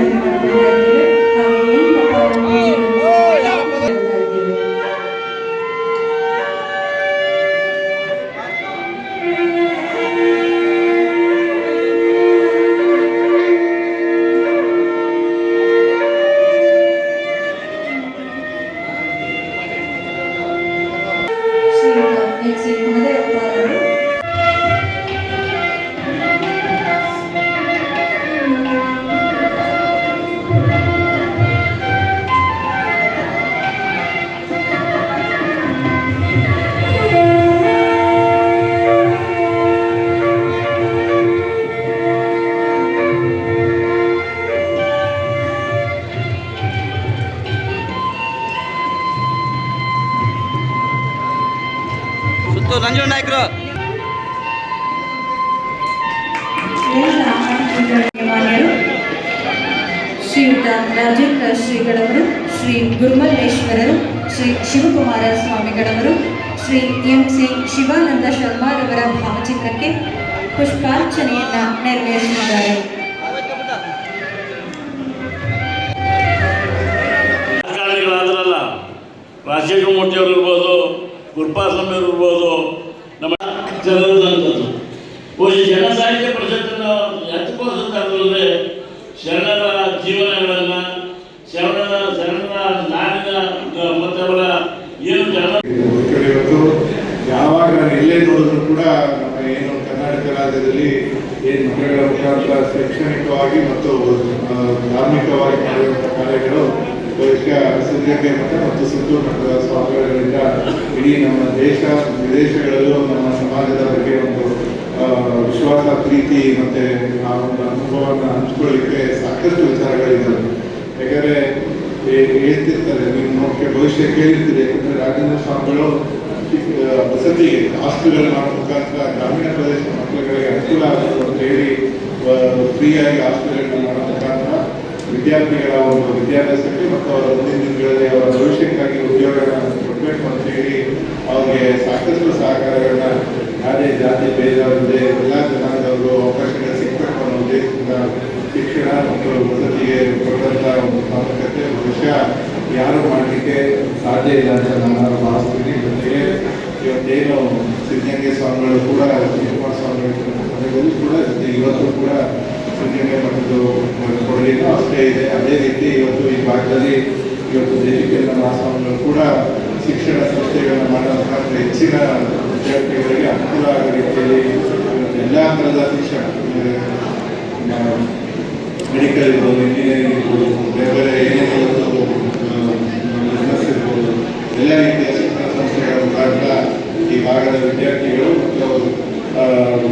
Thank you. ಶ್ರೀಯುತ ರಾಜೇಂದ್ರ ಶ್ರೀಗಳವರು, ಶ್ರೀ ಗುರುಮಲ್ಲೇಶ್ವರರು, ಶ್ರೀ ಶಿವಕುಮಾರ ಸ್ವಾಮಿಗಳವರು, ಶ್ರೀ ಎಂ ಸಿ ಶಿವಾನಂದ ಶರ್ಮಾರವರ ಭಾವಚಿತ್ರಕ್ಕೆ ಪುಷ್ಪಾರ್ಚನೆಯನ್ನ ನೆರವೇರಿಸಿದ್ದಾರೆ. ಅವರು ಇರ್ಬೋದು ಗುರುಪಾಸ್ವಾಮಿ ಅವರು ಇರ್ಬೋದು ನಮ್ಮ ಜನರು ಬಹುಶಃ ಜನ ಸಾಹಿತ್ಯ ಶರಣರ ಜೀವನಗಳನ್ನ, ಶರಣರ ಶರಣರ ನಾಡಿನ ಅವರ ಏನು ಜನ ಇವತ್ತು ಯಾವಾಗ ನಾನು ಎಲ್ಲೇ ನೋಡಿದ್ರು ಕೂಡ ನಮ್ಮ ಏನು ಕರ್ನಾಟಕ ರಾಜ್ಯದಲ್ಲಿ ಏನು ಮಕ್ಕಳ ಮುಖಾಂತರ ಶೈಕ್ಷಣಿಕವಾಗಿ ಮತ್ತು ಧಾರ್ಮಿಕವಾಗಿ ಮಾಡಿರುವಂಥ ಕಾರ್ಯಗಳು ಬಹುಶಃ ಮಠ ಮತ್ತು ಸುತ್ತೂರು ಮಠದ ಸ್ವಾಮಿಗಳಿಂದ ಇಡೀ ನಮ್ಮ ದೇಶ, ವಿದೇಶಗಳಲ್ಲೂ ನಮ್ಮ ಸಮಾಜದ ಬಗ್ಗೆ ಒಂದು ವಿಶ್ವಾಸ, ಪ್ರೀತಿ ಮತ್ತೆ ಆ ಒಂದು ಅನುಭವವನ್ನು ಹಂಚ್ಕೊಳ್ಳಿಕ್ಕೆ ಸಾಕಷ್ಟು ವಿಚಾರಗಳಿದ್ದಾವೆ ಯಾಕಂದ್ರೆ ಹೇಳ್ತಿರ್ತಾರೆ ನೀವು ನೋಡ್ಕೆ ಭವಿಷ್ಯ ಕೇಳಿರ್ತೀರಿ. ಯಾಕಂದರೆ ರಾಜೇಂದ್ರ ಸ್ವಾಮಿಗಳು ವಸತಿ ಮಾಡೋ ಮುಖಾಂತರ ಗ್ರಾಮೀಣ ಪ್ರದೇಶ ಮಕ್ಕಳುಗಳಿಗೆ ಅನುಕೂಲ ಆಗಬೇಕು ಅಂತ ಹೇಳಿ ಫ್ರೀಯಾಗಿ ಹಾಸ್ಟೆಲ್ಗಳನ್ನ ಮಾಡೋ ಮುಖಾಂತರ ವಿದ್ಯಾರ್ಥಿಗಳ ಒಂದು ವಿದ್ಯಾಭ್ಯಾಸಕ್ಕೆ ಮತ್ತು ಅವರ ಮುಂದಿನ ದಿನಗಳಲ್ಲಿ ಅವರ ಭವಿಷ್ಯಕ್ಕಾಗಿ ಉದ್ಯೋಗಗಳನ್ನು ಕೊಡಬೇಕು ಅಂತ ಹೇಳಿ, ಅವ್ರಿಗೆ ಸಾಕಷ್ಟು ಸಹಕಾರಗಳನ್ನ ಯಾವುದೇ ಜಾತಿ ಭೇದ ಇಲ್ಲದೆ ಎಲ್ಲ ಜನಾಂಗದವರು ಅವಕಾಶಗಳು ಸಿಕ್ಕಬೇಕು ಅನ್ನೋ ಉದ್ದೇಶದಿಂದ ಶಿಕ್ಷಣ ಮತ್ತು ವಸತಿಗೆ ಕೊಟ್ಟಂತ ಒಂದು ಪ್ರಾಮುಖ್ಯತೆ, ಬಹುಶಃ ಯಾರು ಮಾಡಲಿಕ್ಕೆ ಸಾಧ್ಯ ಇಲ್ಲ ಅಂತ ನಾನು ಭಾವಿಸ್ತೀನಿ. ಜೊತೆಗೆ ಇವತ್ತೇನು ಸಿದ್ಧಗಂಗೆ ಸ್ವಾಮಿಗಳು ಕೂಡ ಶಿವಕುಮಾರ ಸ್ವಾಮಿಗಳ ಕೂಡ ಜೊತೆ ಇವತ್ತು ಕೂಡ ಸಿದ್ಧಗಂಗೆ ಮಠದ್ದು ಕೊಡುಗೆನೂ ಅಷ್ಟೇ ಇದೆ. ಅದೇ ರೀತಿ ಇವತ್ತು ಈ ಭಾಗದಲ್ಲಿ ಇವತ್ತು ದೇಶಿಕೇಂದ್ರ ಮಹಾಸ್ವಾಮಿಗಳು ಕೂಡ ಶಿಕ್ಷಣ ಸಂಸ್ಥೆಗಳನ್ನ ಮಾಡೋ ಮುಖಾಂತರ ಹೆಚ್ಚಿನ ವಿದ್ಯಾರ್ಥಿಗಳಿಗೆ ಅನುಕೂಲ ಆಗೋ ರೀತಿಯಲ್ಲಿ ಎಲ್ಲ ಥರದ ಶಿಕ್ಷಣ ಮೆಡಿಕಲ್ ಇರ್ಬೋದು ಇಂಜಿನಿಯರಿಂಗ್ ಇರ್ಬೋದು, ಬೇರೆ ಬೇರೆ ಏನೇನು ಬಿಸ್ನೆಸ್ ಇರ್ಬೋದು, ಎಲ್ಲ ರೀತಿಯ ಶಿಕ್ಷಣ ಸಂಸ್ಥೆಗಳ ಮುಖಾಂತರ ಈ ಭಾಗದ ವಿದ್ಯಾರ್ಥಿಗಳು ಮತ್ತು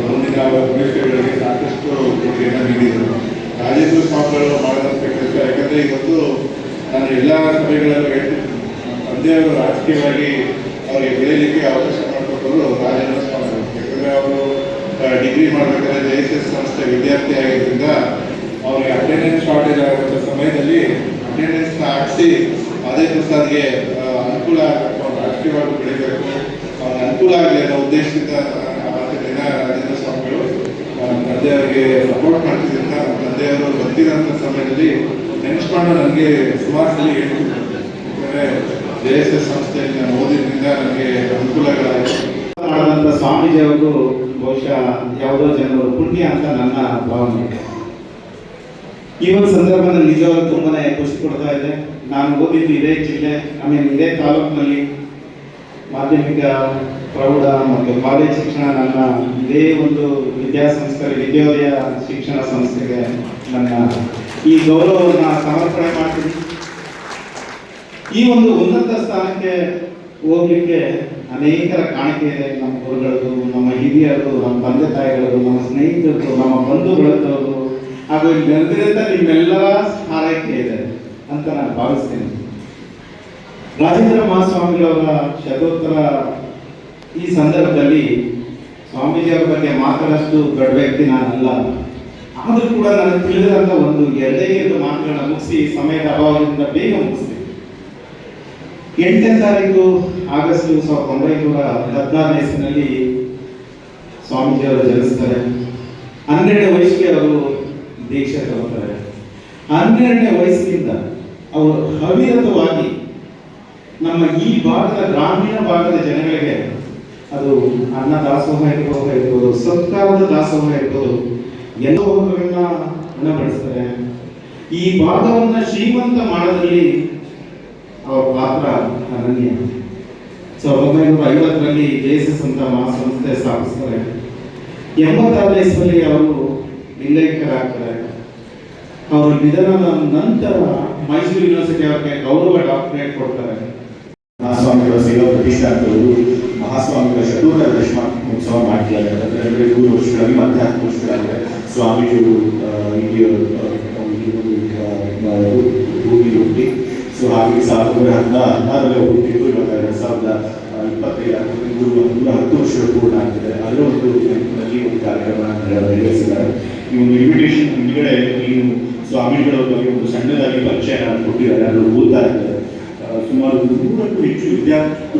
ಮುಂದಿನ ಭವಿಷ್ಯಗಳಿಗೆ ಸಾಕಷ್ಟು ಕೊಡುಗೆಯನ್ನು ನೀಡಿದರು. ರಾಜೇಂದ್ರ ಸ್ವಾಮಿಗಳು ಮಾಡಿದಂಥ ಕೆಲಸ ಯಾಕಂದರೆ ಇವತ್ತು ನಾನು ಎಲ್ಲ ಸಭೆಗಳಲ್ಲೂ ನಮ್ಮ ತಂದೆಯವರು ರಾಜಕೀಯವಾಗಿ ಅವರಿಗೆ ಬೆಳೀಲಿಕ್ಕೆ ಅವಕಾಶ ಮಾಡಿಕೊಟ್ಟರು ರಾಜೇಂದ್ರ ಸ್ವಾಮಿ. ಯಾಕಂದರೆ ಅವರು ಡಿಗ್ರಿ ಮಾಡಬೇಕಾದ್ರೆ ಜೆ ಎಸ್ ಎಸ್ ಸಂಸ್ಥೆ ವಿದ್ಯಾರ್ಥಿ ಆಗಿದ್ದರಿಂದ ಅವ್ರಿಗೆ ಅಟೆಂಡೆನ್ಸ್ ಶಾರ್ಟೇಜ್ ಆಗುವಂಥ ಸಮಯದಲ್ಲಿ ಅಟೆಂಡೆನ್ಸ್ನ ಹಾಕಿಸಿ ಅದೇ ಪ್ರಸಾದ್ಗೆ ಅನುಕೂಲ ಆಗಬೇಕು, ಅವ್ರು ರಾಜಕೀಯವಾಗಿ ಬೆಳಿಬೇಕು. ಅವ್ರಿಗೆ ಅನುಕೂಲ ಆಗಲಿ ಅನ್ನೋ ಉದ್ದೇಶದಿಂದ ದಿನ ರಾಜೇಂದ್ರ ಸ್ವಾಮಿಗಳು ತಂದೆಯವರಿಗೆ ಸಪೋರ್ಟ್ ಮಾಡ್ತಿದ್ದರಿಂದ ತಂದೆಯವರು ಬರ್ತಿರೋಂಥ ಸಮಯದಲ್ಲಿ ನೆನೆಸ್ಕೊಂಡು ನನಗೆ ಸುಮಾರು ಸಲ ಹೇಳ್ತಿದ್ರು. ಯಾಕಂದರೆ ಜೆ ಎಸ್ ಸಂಸ್ಥೆಯಲ್ಲಿ ನಾನು ಓದಿದ್ರಿಂದ ನನಗೆ ಅನುಕೂಲಗಳಾಯಿತು ಮಾಡಿದಂಥ ಸ್ವಾಮೀಜಿಯವರು ಬಹುಶಃ ಯಾವುದೋ ಜನರು ಪುಣ್ಯ ಅಂತ ನನ್ನ ಭಾವನೆ. ಈ ಒಂದು ಸಂದರ್ಭದಲ್ಲಿ ನಿಜವಾಗ್ಲೂ ತುಂಬಾನೇ ಖುಷಿ ಕೊಡ್ತಾ ಇದೆ. ನಾನು ಓದಿದ್ದು ಇದೇ ಜಿಲ್ಲೆ ಮೀನ್ ಇದೇ ತಾಲೂಕಿನಲ್ಲಿ ಮಾಧ್ಯಮಿಕ ಪ್ರೌಢ ಮತ್ತು ಕಾಲೇಜ್ ಶಿಕ್ಷಣ ನನ್ನ ಇದೇ ಒಂದು ವಿದ್ಯಾಸಂಸ್ಥೆ ವಿದ್ಯೋದಯ ಶಿಕ್ಷಣ ಸಂಸ್ಥೆಗೆ ನನ್ನ ಈ ಗೌರವವನ್ನು ಸಮರ್ಪಣೆ ಮಾಡ್ತೀನಿ. ಈ ಒಂದು ಉನ್ನತ ಸ್ಥಾನಕ್ಕೆ ಹೋಗ್ಲಿಕ್ಕೆ ಅನೇಕರ ಕಾಣಿಕೆ ಇದೆ. ನಮ್ಮ ಗುರುಗಳದ್ದು, ನಮ್ಮ ಹಿರಿಯರದು ನಮ್ಮ ತಂದೆ ತಾಯಿಗಳದ್ದು, ನಮ್ಮ ಸ್ನೇಹಿತರದ್ದು, ನಮ್ಮ ಬಂಧುಗಳದ್ದು ಹಾಗೂ ಇಲ್ಲಿ ನಿಮ್ಮೆಲ್ಲರ ಹಾರೈಕೆ ಇದೆ ಅಂತ ನಾನು ಭಾವಿಸ್ತೇನೆ. ರಾಜೇಂದ್ರ ಮಹಾಸ್ವಾಮಿಗಳವರ ಶತೋತ್ತರ ಈ ಸಂದರ್ಭದಲ್ಲಿ ಸ್ವಾಮೀಜಿಯವರ ಬಗ್ಗೆ ಮಾತಾಡಷ್ಟು ದೊಡ್ಡ ವ್ಯಕ್ತಿ ನಾನಲ್ಲ. ಆದರೂ ಕೂಡ ನನಗೆ ತಿಳಿದಂತ ಒಂದು ಎರಡು ಮಾತುಗಳನ್ನ ಮುಗಿಸಿ, ಸಮಯದ ಅಭಾವದಿಂದ ಬೇಗ ಮುಗಿಸ್ತೀನಿ. ಎಂಟನೇ ತಾರೀಕು ಆಗಸ್ಟ್ ಸಾವಿರದ ಒಂಬೈನೂರ ಹದಿನಾರನೇ ಇಸ್ವಿನಲ್ಲಿ ಸ್ವಾಮೀಜಿಯವರು ಜನಿಸ್ತಾರೆ. ಹನ್ನೆರಡನೇ ವಯಸ್ಸಿಗೆ ಅವರು ದೀಕ್ಷೆ ತಗೋತಾರೆ ಹನ್ನೆರಡನೇ ವಯಸ್ಸಿನಿಂದ ಅವರು ಹವಿರತವಾಗಿ ನಮ್ಮ ಈ ಭಾಗದ ಗ್ರಾಮೀಣ ಭಾಗದ ಜನಗಳಿಗೆ ಅದು ಅನ್ನ ದಾಸೋಹ ಇರ್ಬೋದು ಇರ್ಬೋದು, ಸತ್ಕಾರದ ದಾಸೋಹ ಇರ್ಬೋದು ಎಲ್ಲವನ್ನ ಉಣಬಡಿಸ್ತಾರೆ ಈ ಭಾಗವನ್ನ ಶ್ರೀಮಂತ ಮಾಡೋದ್ರಲ್ಲಿ ಅವರ ಪಾತ್ರ ಅನನ್ಯ ಸಾವಿರದ ಒಂಬೈನೂರ ಐವತ್ತರಲ್ಲಿ ಜೆ ಎಸ್ ಎಸ್ ಅಂತ ಮಹಾಸಂಸ್ಥೆ ಸ್ಥಾಪಿಸ್ತಾರೆ. ಎಂಬತ್ತಾರು ಇಸ್ವಲ್ಲಿ ಅವರು ಲಿಂಗೈಕ್ಯರಾಗ್ತಾರೆ. ಅವರು ನಿಧನದ ನಂತರ ಮೈಸೂರು ಯೂನಿವರ್ಸಿಟಿ ಅವರಿಗೆ ಗೌರವ ಡಾಕ್ಟರೇಟ್ ಕೊಡ್ತಾರೆ. ಮಹಾಸ್ವಾಮಿಗಳ ಸೇವಾ ಪ್ರತಿಷ್ಠಾನದವರು ಮಹಾಸ್ವಾಮಿಗಳ ಶತೂರ ಉತ್ಸವ ಮಾಡ್ತಿದ್ದಾರೆ. ಅಂದರೆ ಮೂರು ವರ್ಷಗಳಲ್ಲಿ ಮತ್ತೆ ಹತ್ತು ವರ್ಷಗಳಾಗಿದೆ. ಆ, ಇಲ್ಲಿ ಭೂಮಿ ಸೊ ಹಾಗೆ ಸಾವಿರದ ಒಂಬೈನೂರ ಹದಿನಾ ಹದಿನಾರರಲ್ಲಿ ಹುಟ್ಟಿದ್ದು ಇವಾಗ ಎರಡು ಸಾವಿರದ ಇಪ್ಪತ್ತೈದು ನೂರ ಹತ್ತು ವರ್ಷ ಪೂರ್ಣ ಆಗ್ತಿದೆ ಅದರ ಒಂದು ನೆನಪಿನಲ್ಲಿ ಒಂದು ಕಾರ್ಯಕ್ರಮ ನೆರವೇರಿಸಿದ್ದಾರೆ ಈ ಒಂದು ಇನ್ವಿಟೇಷನ್ ಹಿಂದ್ಗಡೆ ನೀವು ಸ್ವಾಮಿಗಳ ಬಗ್ಗೆ ಒಂದು ಸಣ್ಣದಾಗಿ ಪರಿಚಯ ಕೊಟ್ಟಿದ್ದಾರೆ. ಅದು ಓದ್ತಾ ಇದ್ದಾರೆ. ಸುಮಾರು ನೂರಕ್ಕೂ ಹೆಚ್ಚು ವಿದ್ಯಾರ್ಥಿ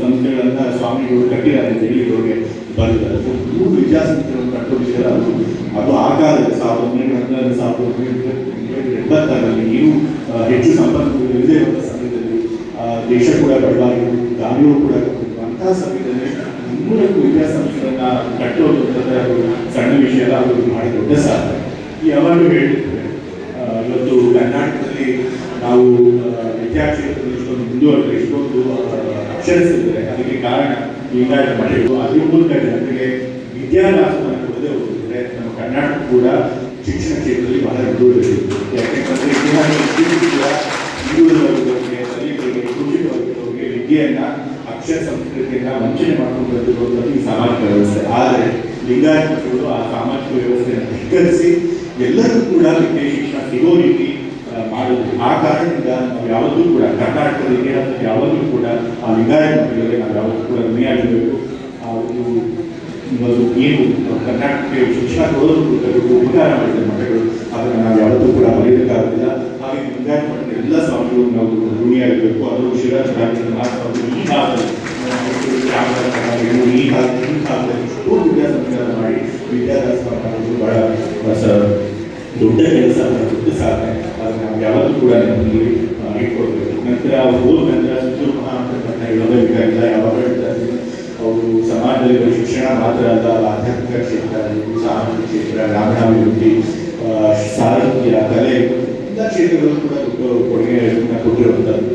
ಸಂಸ್ಥೆಗಳನ್ನ ಸ್ವಾಮಿಗಳು ಕಟ್ಟಿದ್ದಾರೆ ಅಂತ ಹೇಳಿ ಇವ್ರಿಗೆ ಬರೆದಿದ್ದಾರೆ ಸೊ ನೂರು ವಿದ್ಯಾಸಂಸ್ಥೆಗಳನ್ನು ಕಟ್ಟೋ ವಿಷಯ ಅದು ಅದು ಆ ಕಾಲದಲ್ಲಿ ಸಾವಿರದ ಒಂಬೈನೂರ ಹದಿನಾರು ಸಾವಿರದ ಒಂಬೈನೂರ ಎಂಬತ್ತಾರರಲ್ಲಿ ನೀವು ಹೆಚ್ಚು ಸಂಪನ್ಮೂಲ ಇಲ್ಲದೆ ಇರುವಂಥ ಸಮಯದಲ್ಲಿ ದೇಶ ಕೂಡ ಬಡವಾಗಿತ್ತು ದಾನಿಯವರು ಕೂಡ ಅಂತಹ ಸಮಯದಲ್ಲಿ ಮುನ್ನೂರಕ್ಕೂ ವಿದ್ಯಾಸಂಸ್ಥೆಗಳನ್ನ ಕಟ್ಟೋದು ಅದು ಸಣ್ಣ ವಿಷಯ ಎಲ್ಲ ಅವರು ಮಾಡಿ ದೊಡ್ಡ ಸಾಧನೆ. ಯಾವಾಗಲೂ ಹೇಳ್ತಿರ್ತಾರೆ ಆ, ಇವತ್ತು ಕರ್ನಾಟಕದಲ್ಲಿ ನಾವು ವಿದ್ಯಾಕ್ಷೇತ್ರದಲ್ಲಿ ಇಷ್ಟೊಂದು ಮುಂದುವರೆದ್ರೆ ಇಷ್ಟೊಂದು ಅಕ್ಷರಿಸಿದ್ದಾರೆ ಅದಕ್ಕೆ ಕಾರಣ ಈಗ ಮಠಗಳು ಅದ್ರ ಮೂಲಕ ಜನರಿಗೆ ವಿದ್ಯಾಭ್ಯಾಸವನ್ನು ಕೊಡದೆ ಹೋಗಿದ್ರೆ ನಮ್ಮ ಕರ್ನಾಟಕ ಕೂಡ ಶಿಕ್ಷಣ ಕ್ಷೇತ್ರದಲ್ಲಿ ಬಹಳ ಮುಂದುವರೆದಿದೆ ಯಾಕೆಂತಂದ್ರೆ ಇತಿಹಾಸ ಇತಿಹಾಸ ಕೂಡ ಹಿಂದುಳಿದ ವರ್ಗದವರಿಗೆ ದಲಿತರಿಗೆ ವರ್ಗದವರಿಗೆ ವಿದ್ಯೆಯನ್ನ ಅಕ್ಷರ ಸಂಸ್ಕೃತಿಯನ್ನ ವಂಚನೆ ಮಾಡ್ಕೊಂಡು ಬಂದಿರುವಂಥದ್ದು ಸಾಮಾಜಿಕ ವ್ಯವಸ್ಥೆ ಆದರೆ ಲಿಂಗಾಯತ ಆ ಸಾಮಾಜಿಕ ವ್ಯವಸ್ಥೆಯನ್ನು ಧಿಕ್ಕರಿಸಿ ಎಲ್ಲರೂ ಕೂಡ ವಿದ್ಯೆ ಶಿಕ್ಷಣ ಸಿಗೋ ರೀತಿ ಆ, ಆ ಕಾರಣದಿಂದ ನಾವು ಯಾವತ್ತೂ ಕೂಡ ಕರ್ನಾಟಕದ ಇತಿಹಾಸದಲ್ಲಿ ಯಾವಾಗಲೂ ಕೂಡ ಆ ಲಿಂಗಾಯತ ಮಕ್ಕಳಿಗೆ ನಾವು ಯಾವತ್ತೂ ಕೂಡ ಋಣಿಯಾಗಿರಬೇಕು ಆ ಒಂದು ಒಂದು ಏನು ಕರ್ನಾಟಕಕ್ಕೆ ಶಿಕ್ಷಣ ಕೊಡೋದು ಕೊಡಬೇಕು ಉಪಕಾರ ಮಾಡಿದ ಮಠಗಳು ಅದನ್ನು ನಾವು ಯಾವತ್ತೂ ಕೂಡ ಮರೆಯೋದಕ್ಕಾಗೋದಿಲ್ಲ ಹಾಗೆ ಲಿಂಗಾಯತ ಮಠದ ಎಲ್ಲ ಸ್ವಾಮಿಗಳು ನಾವು ಋಣಿಯಾಗಬೇಕು ಅದು ಶಿವರಾಜ ಮಹಾಸ್ವಾಮಿಗಳು ಈ ಭಾಗದಲ್ಲಿ. ರಾಮದಾಸರು ಈ ಭಾಗ ಈ ಭಾಗದಲ್ಲಿ ಎಷ್ಟೋ ವಿದ್ಯಾಸಂಸ್ಕಾರ ಮಾಡಿ ವಿದ್ಯಾಭ್ಯಾಸ ಮಾಡೋದು ಬಹಳ ಸ- ದೊಡ್ಡ ಕೆಲಸ ದೊಡ್ಡ ಸಾಧನೆ ಅದನ್ನು ನಾವು ಯಾವತ್ತೂ ಕೂಡ ನಮ್ಮಲ್ಲಿ ಆ, ಇಟ್ಕೊಳ್ಬೇಕು ನಂತರ ಅವ್ರು ಹೋದ ನಂತರ ಸುತ್ತೂರು ಮಹಾಂತರನ್ನ ಹೇಳೋದೇ ಬೇಕಾಗಿಲ್ಲ ಯಾವಾಗ ಹೇಳ್ತಾ ಇದ್ದೀನಿ ಅವರು ಸಮಾಜದಲ್ಲಿ ಶಿಕ್ಷಣ ಮಾತ್ರ ಅಲ್ಲ, ಆಧ್ಯಾತ್ಮಿಕ ಕ್ಷೇತ್ರ ಸಾಮಾಜಿಕ ಕ್ಷೇತ್ರ, ಗ್ರಾಮೀಣಾಭಿವೃದ್ಧಿ ಸಾಹಿತ್ಯ ಕಲೆ ಎಲ್ಲ ಕ್ಷೇತ್ರಗಳು ಕೂಡ ಕೊಡುಗೆ ಕೊಟ್ಟಿರುವಂಥದ್ದು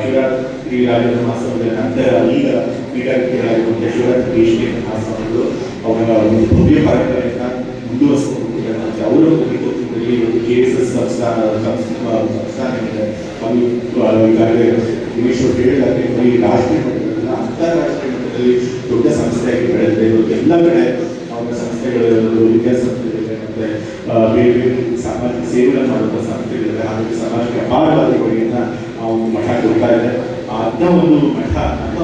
ಶಿವರಾತ್ರಿ ರಾಜನ ಮಹಾಸ್ವಾಮಿಗಳ ನಂತರ ಈಗ ಪೀಠಾಧಿಪತಿಗಳಾಗಿರುವಂಥ ಶಿವರಾತ್ರಿ ದೇಶಿಕ ಮಹಾಸ್ವಾಮಿಗಳು ಅವರ ಒಂದು ಭವ್ಯ ಪರಂಪರೆಯನ್ನು ಮುಂದುವರಿಸಿಕೊಂಡು ಹೋಗಿದ್ದಾರೆ. ಅವರ ನೇತೃತ್ವದಲ್ಲಿ ಒಂದು ಕೆ ಎಸ್ ಎಸ್ ಸಂಸ್ಥಾನ, ಸಂಸ್ಥೆ- ಸಂಸ್ಥಾನ ಇದೆ ಅದು ಈಗಾಗಲೇ ದಿನೇಶ್ ಅವರು ಹೇಳಿದಾಗೆ ಬರೀ ರಾಷ್ಟ್ರೀಯ ಮಟ್ಟದಲ್ಲ ಅಂತಾರಾಷ್ಟ್ರೀಯ ಮಟ್ಟದಲ್ಲಿ ದೊಡ್ಡ ಸಂಸ್ಥೆಯಾಗಿ ಬೆಳೆದಿದೆ ಇವತ್ತು ಎಲ್ಲ ಕಡೆ ಅವರ ಸಂಸ್ಥೆಗಳು ವಿದ್ಯಾಸಂಸ್ಥೆಗಳಿವೆ ಮತ್ತೆ ಬೇರೆ ಬೇರೆ ಸಾಮಾಜಿಕ ಸೇವೆಗಳನ್ನು ಮಾಡುವಂಥ ಸಂಸ್ಥೆಗಳಿವೆ ಹಾಗಾಗಿ ಸಮಾಜಕ್ಕೆ ಅಪಾರವಾದ ಕೊಡುಗೆಯನ್ನ ಆ ಒಂದು ಮಠ ಕೊಡ್ತಾ ಇದೆ ಅಂಥ ಒಂದು ಮಠ ಅಂತ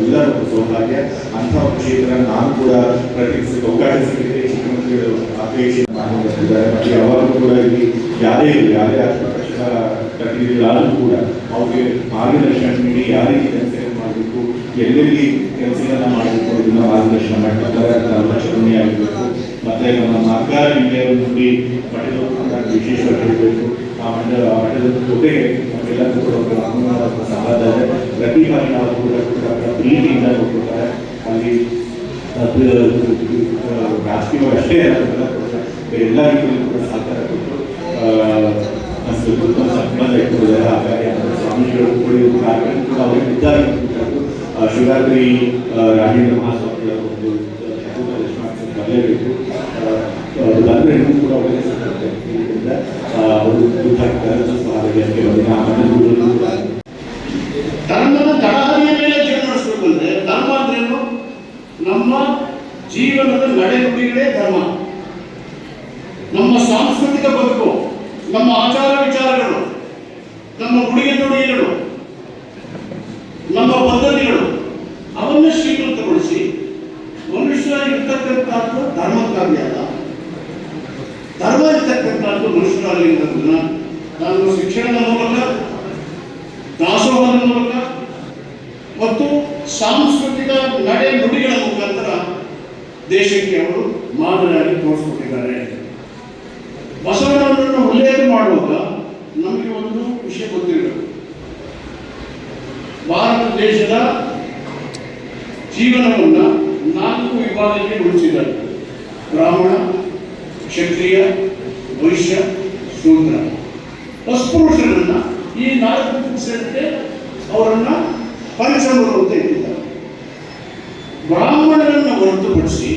ಎಲ್ಲರೂ ಸೌಭಾಗ್ಯ ಅಂಥ ಒಂದು ಕ್ಷೇತ್ರ ನಾನು ಕೂಡ ಪ್ರತಿನಿಧಿಸಕ್ಕೆ ಅವಕಾಶ ಸಿಕ್ಕಿದೆ ಮುಖ್ಯಮಂತ್ರಿಗಳು ಅಪೇಕ್ಷೆ ಮಾಡಿದ್ದಾರೆ ಮತ್ತು ಯಾವಾಗಲೂ ಕೂಡ ಇಲ್ಲಿ ಯಾರೇ ಯಾರೇ ರಾಷ್ಟ್ರಪಕ್ಷದ ಪ್ರತಿನಿಧಿಗಳಾದರೂ ಕೂಡ ಅವ್ರಿಗೆ ಮಾರ್ಗದರ್ಶನ ನೀಡಿ ಯಾರೇ ರೀತಿ ಎಲ್ಲೆಲ್ಲಿ ಕೆಲಸಗಳನ್ನ ಮಾಡಬೇಕು ಇದನ್ನ ಮಾರ್ಗದರ್ಶನ ಮಾಡ್ತಾರೆ ನಮ್ಮ ಚುನಾವಣೆ ಆಗಬೇಕು ಮತ್ತೆ ನಮ್ಮ ಮಾರ್ಗಾರ ಇಂಡಿಯಾ ನುಡಿ ಮಠದವರು ಕೂಡ ವಿಶೇಷವಾಗಿ ಹೇಳಬೇಕು ಆ ಮಂಡಲ ಆ ಮಠದ ಜೊತೆಗೆ ನಮ್ಮೆಲ್ಲರಿಗೂ ಕೂಡ ಒಂದು ಅನುಗುಣವಾದ ಸಂವಾದ ಇದೆ ಪ್ರತಿ ಬಾರಿ ನಾವು ಕೂಡ ಕೂಡ ಬಹಳ ಪ್ರೀತಿಯಿಂದ ನೋಡ್ಕೊಳ್ತಾರೆ ಅಲ್ಲಿ ಅದು, ಆ, ರಾಜಕೀಯವಾಗಿ ಅಷ್ಟೇ ಅಲ್ಲ ಬೇರೆ ಎಲ್ಲ ರೀತಿಯಲ್ಲೂ ಕೂಡ ಸಹಕಾರ ಕೊಟ್ಟು ಆ, ನಮ್ದು ಉತ್ತಮ ಸಂಬಂಧ ಇಟ್ಕೊಂಡಿದ್ದಾರೆ ಹಾಗಾಗಿ ನಮ್ಮ ಸ್ವಾಮೀಜಿಗಳು ಕೂಡ ಇವ್ರ ಕಾರ್ಯಕ್ರಮ ಕೂಡ ಅವರಿಗೆ ಇದ್ದಾರೆ ಅಂದ್ಬಿಟ್ಟು, ಆ, ಶಿವರಾತ್ರಿ ರಾಜೇಂದ್ರ ಮಹಾಸ್ವಾಮಿಯ ಒಂದು ಬರಲೇಬೇಕು ಕೂಡ ಒಳ್ಳೆಯ ಅವರು ಧರ್ಮದ ತಳಹದಿಯ ಮೇಲೆ ಜೀವನ ನಡೆಸಬೇಕು ಅಂದ್ರೆ ಧರ್ಮ ಅಂದ್ರೇನು ನಮ್ಮ ಜೀವನದ ನಡೆನುಡಿಗಳೇ ಧರ್ಮ. ನಮ್ಮ ಸಾಂಸ್ಕೃತಿಕ ಬದುಕು, ನಮ್ಮ ಆಚಾರ ವಿಚಾರಗಳು ನಮ್ಮ ಉಡುಗೆ ತೊಡುಗೆಗಳು ನಮ್ಮ ಪದ್ಧತಿಗಳು ಅವನ್ನ ಶ್ರೀಮಂತಗೊಳಿಸಿ ಮನುಷ್ಯ ಇರ್ತಕ್ಕಂಥದ್ದು ಧರ್ಮಕ್ಕಾಗಿ ಅಲ್ಲ ಧರ್ಮ ಇರ್ತಕ್ಕಂಥದ್ದು ಮನುಷ್ಯರಲ್ಲಿ ಇರೋದನ್ನ ನಾನು ಶಿಕ್ಷಣದ ಮೂಲಕ ದಾಸೋಹದ ಮೂಲಕ ಮತ್ತು ಸಾಂಸ್ಕೃತಿಕ ನಡೆ ನುಡಿಗಳ ಮುಖಾಂತರ ದೇಶಕ್ಕೆ ಅವರು ಮಾದರಿಯಾಗಿ ತೋರಿಸ್ಕೊಟ್ಟಿದ್ದಾರೆ. ಬಸವಣ್ಣನ ಬಸವಣ್ಣನನ್ನು ಉಲ್ಲೇಖ ಮಾಡುವಾಗ ನಮಗೆ ಒಂದು ವಿಷಯ ಗೊತ್ತಿರಬೇಕು ಭಾರತ ದೇಶದ ಜೀವನವನ್ನು ನಾಲ್ಕು ವಿಭಾಗಕ್ಕೆ ಉಳಿಸಿದ್ದಾರೆ. ಬ್ರಾಹ್ಮಣ, ಕ್ಷತ್ರಿಯ, ವೈಶ್ಯ, ಶೂದ್ರ. ಅಸ್ಪೃಶ್ಯರನ್ನು ಈ ನಾಲ್ಕು ಸೇರಿದ್ರೆ ಅವರನ್ನ ಪಂಚಮರು ಅಂತ ಹೊರತುಪಡಿಸಿ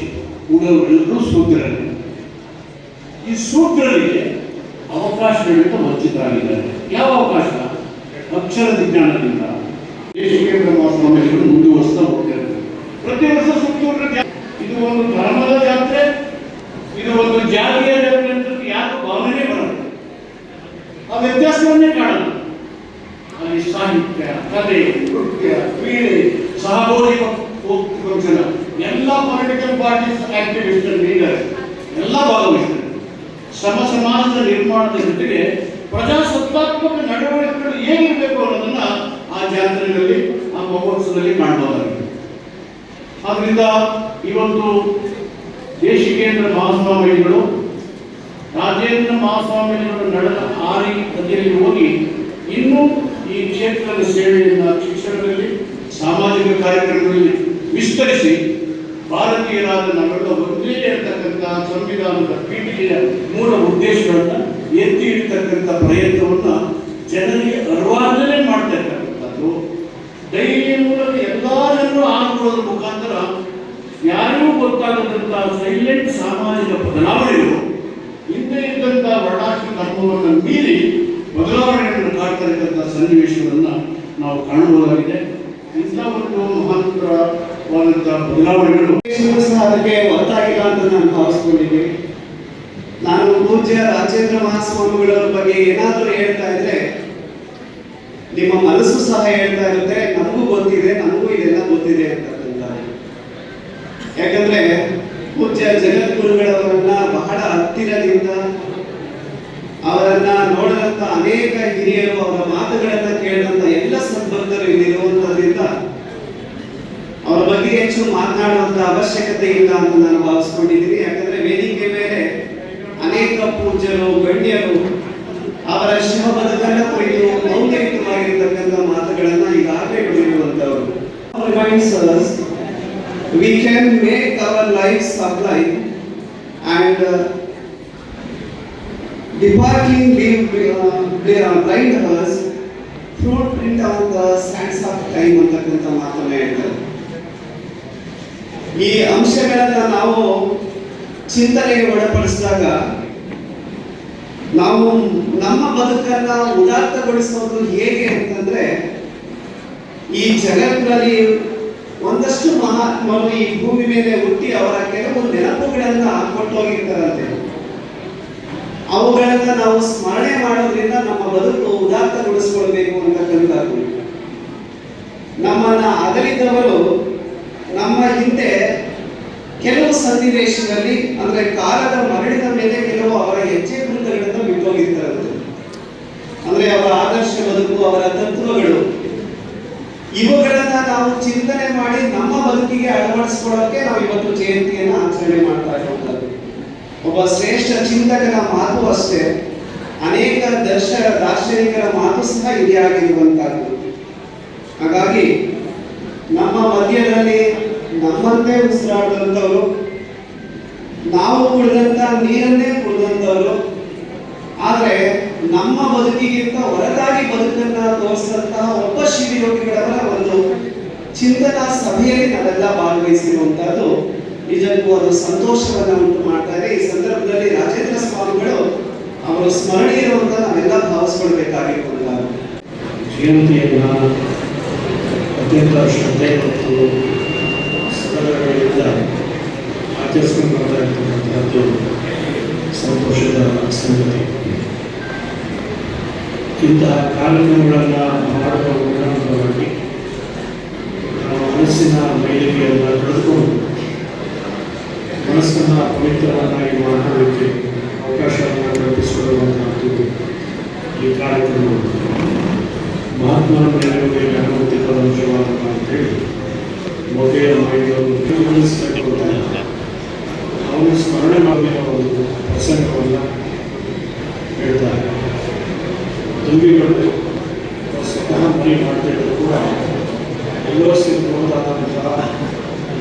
ಉಳಿದವರೆಲ್ಲರೂ ಸೂತ್ರರು ಈ ಸೂತ್ರರಿಗೆ ಅವಕಾಶಗಳಿಂದ ವಂಚಿತರಾಗಿದ್ದಾರೆ. ಯಾವ ಅವಕಾಶ? ಅಕ್ಷರ ವಿಜ್ಞಾನದಿಂದ. ದೇಶಿಕೇಂದ್ರ ಸ್ವಾಮಿಗಳು ಮುಂದುವರಿಸ್ತಾ ಹೋಗ್ತಾರೆ ಪ್ರತಿ ವರ್ಷ ಸುತ್ತೂರಿನ ಇದು ಒಂದು ಧರ್ಮದ ಜಾತ್ರೆ, ಇದು ಒಂದು ಜಾತಿಯ ಜಾತ್ರೆ ಅಂತ ಯಾರು ಭಾವನೆ ಬರುತ್ತೆ ಆ ವ್ಯತ್ಯಾಸವನ್ನೇ ಕಾಣಲ್ಲ. ಅಲ್ಲಿ ಸಾಹಿತ್ಯ, ಕಲೆ ಎಲ್ಲ ಪೊಲಿಟಿಕಲ್ ಪಾರ್ಟೀಸ್ ಆಕ್ಟಿವಿಸ್ಟ್ ಲೀಡರ್ ಎಲ್ಲ ಭಾಗವಹಿಸ್ತಾರೆ ಸಮ ಸಮಾಜದ ನಿರ್ಮಾಣದ ಜೊತೆಗೆ ಪ್ರಜಾಸತ್ತಾತ್ಮಕ ನಡವಳಿಕೆಗಳು ಹೇಗಿರಬೇಕು ಅನ್ನೋದನ್ನ ಆ ಜಾತ್ರೆಗಳಲ್ಲಿ, ಆ ಮಹೋತ್ಸವದಲ್ಲಿ ಕಾಣಬಹುದಾಗಿದೆ ಆದ್ರಿಂದ ಇವತ್ತು ದೇಶಿಕೇಂದ್ರ ಮಹಾಸ್ವಾಮೀಜಿಗಳು, ರಾಜೇಂದ್ರ ಮಹಾಸ್ವಾಮಿಗಳು ನಡೆದ ಆ ರೀತಿಯಲ್ಲಿ ಹೋಗಿ ಇನ್ನೂ ಈ ಕ್ಷೇತ್ರದ ಸೇವೆಯನ್ನು ಶಿಕ್ಷಣದಲ್ಲಿ, ಸಾಮಾಜಿಕ ಕಾರ್ಯಕ್ರಮಗಳಲ್ಲಿ ವಿಸ್ತರಿಸಿ ಭಾರತೀಯರಾದ ನಮ್ಮೆಲ್ಲ ಒಂದೇ ಇರತಕ್ಕಂಥ ಸಂವಿಧಾನದ ಪೀಠಿಕೆಯ ಮೂಲ ಉದ್ದೇಶಗಳನ್ನ ಎತ್ತಿ ಇಡ್ತಕ್ಕಂಥ ಪ್ರಯತ್ನವನ್ನ ಜನರಿಗೆ ಅರ್ವಾಗಲೇ ಮಾಡ್ತಕ್ಕಂಥದ್ದು ಡೈರಿ ಮೂಲಕ ಎಲ್ಲಾ ಜನರು ಆಗುವುದರ ಮುಖಾಂತರ ಯಾರಿಗೂ ಗೊತ್ತಾಗದಂಥ ಸೈಲೆಂಟ್ ಸಾಮಾಜಿಕ ಬದಲಾವಣೆಗಳು ಹಿಂದೆ ಇದ್ದಂತ ವರ್ಣಾಶ್ರ ಧರ್ಮವನ್ನು ಮೀರಿ ಬದಲಾವಣೆಗಳನ್ನು ಕಾಡ್ತಾ ಸನ್ನಿವೇಶವನ್ನು ನಾವು ಕಾಣಬಹುದಾಗಿದೆ. ಇಂಥ ಒಂದು ಮಹತ್ತರವಾದಂಥ ಬದಲಾವಣೆಗಳು. ಸಹ ಅದಕ್ಕೆ ಹೊರತಾಗಿಲ್ಲ ಅಂತ ನಾನು ಭಾವಿಸ್ಕೊಂಡಿದ್ದೀನಿ. ನಾನು ಪೂಜ್ಯ ರಾಜೇಂದ್ರ ಮಹಾಸ್ವಾಮಿಗಳವರ ಬಗ್ಗೆ ಏನಾದರೂ ಹೇಳ್ತಾ ಇದ್ರೆ, ನಿಮ್ಮ ಮನಸ್ಸು ಸಹ ಹೇಳ್ತಾ ಇರುತ್ತೆ, ನನಗೂ ಗೊತ್ತಿದೆ, ನನಗೂ ಇದೆಲ್ಲ ಗೊತ್ತಿದೆ ಅಂತಕ್ಕಂಥ ಯಾಕಂದ್ರೆ ಪೂಜ್ಯ ಜಗದ್ಗುರುಗಳವರನ್ನ ಬಹಳ ಹತ್ತಿರದಿಂದ ಅವರನ್ನ ನೋಡದಂತ ಅನೇಕ ಹಿರಿಯರು ಅವರ ಮಾತುಗಳನ್ನ ಕೇಳಿದಂತ ಎಲ್ಲ ಸಂಬಂಧರು ಬಗ್ಗೆ ಹೆಚ್ಚು ಮಾತನಾಡುವಂತ ಅವಶ್ಯಕತೆ ಇಲ್ಲ ಅಂತ ನಾನು ಭಾವಿಸ್ಕೊಂಡಿದ್ದೀನಿ. ಯಾಕಂದ್ರೆ ವೇದಿಕೆ ಮೇಲೆ ಅನೇಕ ಪೂಜ್ಯರು ಗಣ್ಯರು ಅವರ ಶಿವ ಬದುಕನ್ನ ಕುರಿತು ಮೌಲ್ಯಯುತವಾಗಿರ್ತಕ್ಕಂಥ ಮಾತುಗಳನ್ನ ಈಗಾಗಲೇ ನುಡಿರುವಂತವರು we can we can life our lives sublime and uh, departing leave uh, blind us fruit print on the sands of time ಅಂತಕ್ಕಂಥ ಮಾತನ್ನ ಹೇಳ್ತಾರೆ. ಈ ಅಂಶಗಳನ್ನ ನಾವು ಚಿಂತನೆಗೆ ಒಳಪಡಿಸಿದಾಗ ನಾವು ನಮ್ಮ ಬದುಕನ್ನ ಉದಾತ್ತಗೊಳಿಸೋದು ಹೇಗೆ ಅಂತಂದ್ರೆ, ಈ ಜಗತ್ತಿನಲ್ಲಿ ಒಂದಷ್ಟು ಮಹಾತ್ಮರು ಈ ಭೂಮಿ ಮೇಲೆ ಹುಟ್ಟಿ ಅವರ ಕೆಲವು ನೆನಪುಗಳನ್ನ ಕೊಟ್ಟೋಗಿರ್ತಾರಂತೆ ಅವುಗಳನ್ನ ನಾವು ಸ್ಮರಣೆ ಮಾಡೋದ್ರಿಂದ ನಮ್ಮ ಬದುಕು ಉದಾತ್ತಗೊಳಿಸ್ಕೊಳ್ಬೇಕು ಅಂತಕ್ಕಂಥದ್ದು ನಮ್ಮನ್ನ ಅಗಲಿದವರು ನಮ್ಮ ಹಿಂದೆ ಕೆಲವು ಸನ್ನಿವೇಶದಲ್ಲಿ, ಅಂದ್ರೆ ಕಾಲದ ಮರಳಿದ ಮೇಲೆ ಕೆಲವು ಅವರ ಹೆಜ್ಜೆ ಗುರುತುಗಳನ್ನು ಬಿಟ್ಟೋಗಿರ್ತಾರಂತೆ. ಅಂದ್ರೆ ಅವರ ಆದರ್ಶ ಬದುಕು, ಅವರ ತತ್ವಗಳು. ಇವುಗಳನ್ನ ನಾವು ಚಿಂತನೆ ಮಾಡಿ ನಮ್ಮ ಬದುಕಿಗೆ ಅಳವಡಿಸ್ಕೊಳ್ಳೋಕೆ ನಾವು ಇವತ್ತು ಜಯಂತಿಯನ್ನು ಆಚರಣೆ ಮಾಡ್ತಾ ಇರುವಂತದ್ದು ಒಬ್ಬ ಶ್ರೇಷ್ಠ ಚಿಂತಕನ ಮಾತು ಅಷ್ಟೇ. ಅನೇಕ ದರ್ಶ ದಾರ್ಶನಿಕರ ಮಾತು ಸಹ ಇದೇ ಆಗಿರುವಂತಹದ್ದು ಹಾಗಾಗಿ ನಮ್ಮ ಮಧ್ಯದಲ್ಲಿ ನಮ್ಮಂತೆ ಉಸಿರಾಡುವಂಥವ್ರು ನಾವು ಕುಡಿದಂತ ನೀರನ್ನೇ ಕುಡಿದಂತವರು ಆದ್ರೆ ನಮ್ಮ ಬದುಕಿಗಿಂತ ಹೊರತಾಗಿ ಬದುಕನ್ನ ತೋರಿಸಿದಂತಹ ಒಬ್ಬ ಶಿವಯೋಗಿಗಳವರ ಒಂದು ಚಿಂತನಾ ಸಭೆಯಲ್ಲಿ ನಾವೆಲ್ಲ ಭಾಗವಹಿಸಿರುವಂತಹದ್ದು. ನಿಜಕ್ಕೂ ಅದು ಸಂತೋಷವನ್ನ ಉಂಟು ಮಾಡ್ತಾರೆ. ಈ ಸಂದರ್ಭದಲ್ಲಿ ರಾಜೇಂದ್ರ ಸ್ವಾಮಿಗಳು ಅವರು ಸ್ಮರಣೀಯರು ಅಂತ ನಾವೆಲ್ಲ ಭಾವಿಸ್ಕೊಳ್ಬೇಕಾಗಿತ್ತು ಜಯಂತಿಯನ್ನು ಅತ್ಯಂತ ಶ್ರದ್ಧೆ ಮತ್ತು ಆಚರಿಸ್ಕೊಂಡು ಬರ್ತಾ ಇರ್ತಕ್ಕಂಥದ್ದು ಸಂತೋಷದ ಸಂಗತಿ ಇಂತಹ ಕಾರ್ಯಕ್ರಮಗಳನ್ನು ಮಾಡುವ ಮುಖಾಂತರವಾಗಿ ನಮ್ಮ ಮನಸ್ಸಿನ ಮೈಲಿಗೆಯನ್ನು ಕಳೆದುಕೊಂಡು ಮನಸ್ಸನ್ನು ಪವಿತ್ರವನ್ನಾಗಿ ಮಾಡೋದಕ್ಕೆ ಅವಕಾಶವನ್ನು ಈ ಕಾರ್ಯಕ್ರಮ ಮಹಾತ್ಮನ ಗಣಪತಿ ಪರಮಶಿವಾದ ಅಂತೇಳಿ ಮೊದಲ ಮಾಹಿತಿಯನ್ನು ಸ್ಮರಣೆ ಮಾಡಲಿರೋ ಪ್ರಸಂಗವನ್ನು ಹೇಳ್ತಾರೆ ತುಂಬಿಗಳು ಸ್ವತಃ ಮನೆ ಮಾಡ್ತಿದ್ರು ಕೂಡ ಎಲ್ಲೋ ಸಿಗುವಂತಹ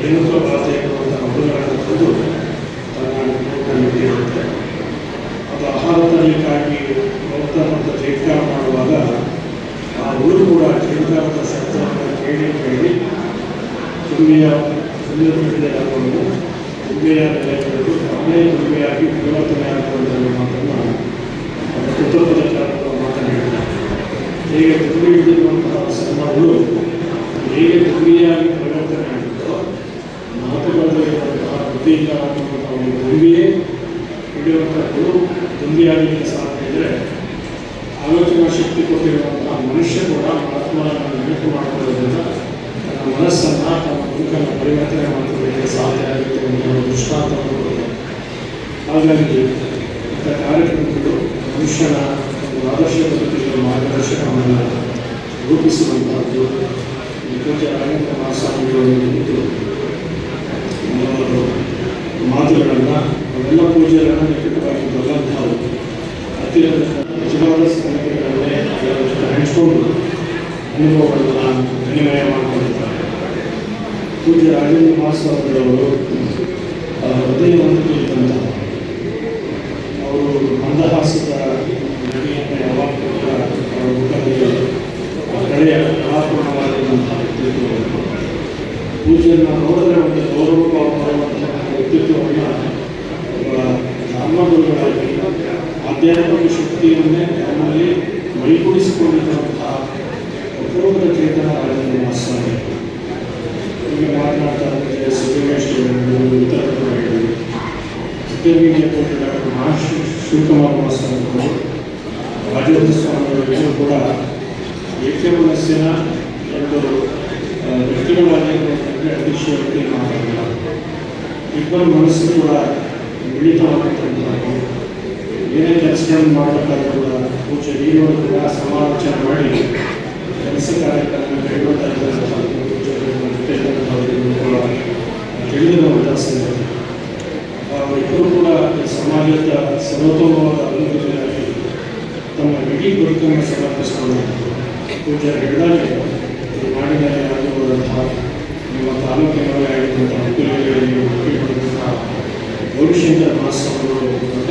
ಏನಕ್ಕೋ ಬಾಧೆ ಇರುವಂತಹ ಮೃಗಗಳನ್ನು ತಂದು ತನ್ನ ಅದು ಆಹಾರ ತರಲಿಕ್ಕಾಗಿ ಹೋಗ್ತಾ ಮತ್ತು ಜೀರ್ಕಾರ ಮಾಡುವಾಗ ಆ ಊರು ಕೂಡ ಜೀರ್ಕಾರದ ಶಬ್ದವನ್ನು ಕೇಳಿ ಕೇಳಿ ತುಂಬಿಯ ತುಂಬಿಯ ತುಂಬಿದ ತುಂಬಿಯ ಅವನೇ ತುಂಬಿಯಾಗಿ ಪರಿವರ್ತನೆ ಆಗುವಂತಹ ಮಾತನ್ನು ಕಾರಣಗಳು ಮಾತನಾಡಿದ್ದಾರೆ ಹೇಗೆ ತುಂಬಿ ಹಿಡಿದಿರುವಂತಹ ಸನ್ಮಾನಗಳು ಹೇಗೆ ತುಂಬಿಯಾಗಿ ಪರಿವರ್ತನೆ ಆಗಿದ್ದೋ ಮಾತುಗಳಲ್ಲಿರುವಂತಹ ಬುದ್ಧಿಕಾರಕವಾದಂತಹ ಒಂದು ತುಂಬಿಯೇ ಹಿಡಿಯುವಂಥದ್ದು ತುಂಬಿಯಾಗಲಿಕ್ಕೆ ಸಾಧ್ಯ ಇದ್ದರೆ ಆಲೋಚನಾ ಶಕ್ತಿ ಕೊಟ್ಟಿರುವಂತಹ ಮನುಷ್ಯ ಕೂಡ ಮಹಾತ್ಮನನ್ನು ನೆನಪು ಮಾಡಿಕೊಳ್ಳೋದ್ರಿಂದ ತನ್ನ ಮನಸ್ಸನ್ನು ತನ್ನ ಬದುಕನ್ನು ಪರಿವರ್ತನೆ ಮಾಡಿಕೊಳ್ಳಲಿಕ್ಕೆ ಸಾಧ್ಯ ಆಗುತ್ತೆ ಒಂದು ದೃಷ್ಟಾಂತವನ್ನು. ಹಾಗಾಗಿ ಇಂಥ ಕಾರ್ಯಕ್ರಮಗಳು ಮನುಷ್ಯನ ಒಂದು ಆದರ್ಶ ಪದ್ಧತಿಗಳ ಮಾರ್ಗದರ್ಶನವನ್ನು ರೂಪಿಸುವಂತಹದ್ದು ಪೂಜ್ಯ ರಾಘವೇಂದ್ರ ಮಹಾಸ್ವಾಮಿಗಳು ಮಾತುಗಳನ್ನು ಅವೆಲ್ಲ ಪೂಜೆಗಳನ್ನು ನಿಕಟವಾಗಿ ಬಲ್ಲಂಥವು ಅತ್ಯಂತ ನಿಜವಾದ ಸಂಗತಿಗಳನ್ನೇ ಜೊತೆ ಹಂಚಿಕೊಂಡು ವಿನಿಮಯ ಮಾಡಿಕೊಂಡಿದ್ದಾರೆ. ಪೂಜ್ಯ ರಾಜೇಂದ್ರ ಮಹಾಸ್ವಾಮಿಗಳವರು ಹೃದಯವನ್ನು ಕುರಿತಂತಹ ಮಂದಹಾಸದ ಅವರ ಮುಖದಲ್ಲಿ ಕಳೆಯ ಕಲಾಪೂರ್ಣವಾಗಿರುವಂತಹ ವ್ಯಕ್ತಿತ್ವಗಳು ಪೂಜೆಯನ್ನು ನೋಡಿದ್ರೆ ಒಂದು ಗೌರವ ವ್ಯಕ್ತಿತ್ವವನ್ನು ಒಬ್ಬ ಧರ್ಮಗುರುಗಳಾಗಿ ಆಧ್ಯಾತ್ಮಿಕ ಶಕ್ತಿಯನ್ನೇ ನಮ್ಮಲ್ಲಿ ಮೈಗೂಡಿಸಿಕೊಂಡಿರುವಂತಹ ಅಪೂರ್ವ ಚೇತನ ರಾಜೇಂದ್ರ ಮಹಾಸ್ವಾಮಿ ಈಗ ಮಾತನಾಡ್ತಾ ಇದ್ದರೆ ಸಿದ್ದರಾಮೇಶ್ವರ ಉತ್ತರಕನ್ನಡ ಕೋಟೆ ಡಾಕ್ಟರ್ ಮಹರ್ಷಿ ಶಿವಕುಮಾರ್ ಮಹಾಸ್ವಾಮಿಗಳು ರಾಜೇಂದ್ರ ಸ್ವಾಮಿಗಳು ಕೂಡ ಏಕಮನಸ್ಸಿನ ಒಂದು ವ್ಯಕ್ತಿಗಳಾಗಿರ್ತಕ್ಕಂಥ ಅತಿಶಯೋಕ್ತಿ ಮಾತಾಡಿಲ್ಲ ಇಬ್ಬರ ಮನಸ್ಸು ಕೂಡ ಮಿಳಿತವಾದಂಥದ್ದು ಏನೇ ಕೆಲಸಗಳನ್ನು ಮಾಡಬೇಕಾದ್ರೂ ಕೂಡ ಪೂಜೆ ನೀರು ಕೂಡ ಸಮಾಲೋಚನೆ ಮಾಡಿ ಕೆಲಸ ಕಾರ್ಯಕ್ರಮ ಕೈಗೊಳ್ತಾ ಜೊತೆ ಇದ್ದಂಥವ್ರಿಗೂ ಕೂಡ ತಿಳಿದಿರುವಂಥ ಸಂಗತಿ ಕೂಡ ಸಮಾಜದ ಸರ್ವತೋಮವಾದ ಅಭಿವೃದ್ಧಿಗಾಗಿ ತಮ್ಮ ಇಡೀ ಬದುಕನ್ನು ಸಮರ್ಪಿಸಿಕೊಂಡು ಪೂಜೆ ಈ ನಾಡಿನಲ್ಲಿ ಆಗಿರುವಂತಹ ನಿಮ್ಮ ತಾಲೂಕಿನಲ್ಲಿ ಆಗಿರುವಂತಹ ಅನುಕೂಲಗಳಿಗೆ ಗೌರಿಶಂಕರ ಮಹಾಸ್ವಾಮಿಗಳು ದೊಡ್ಡ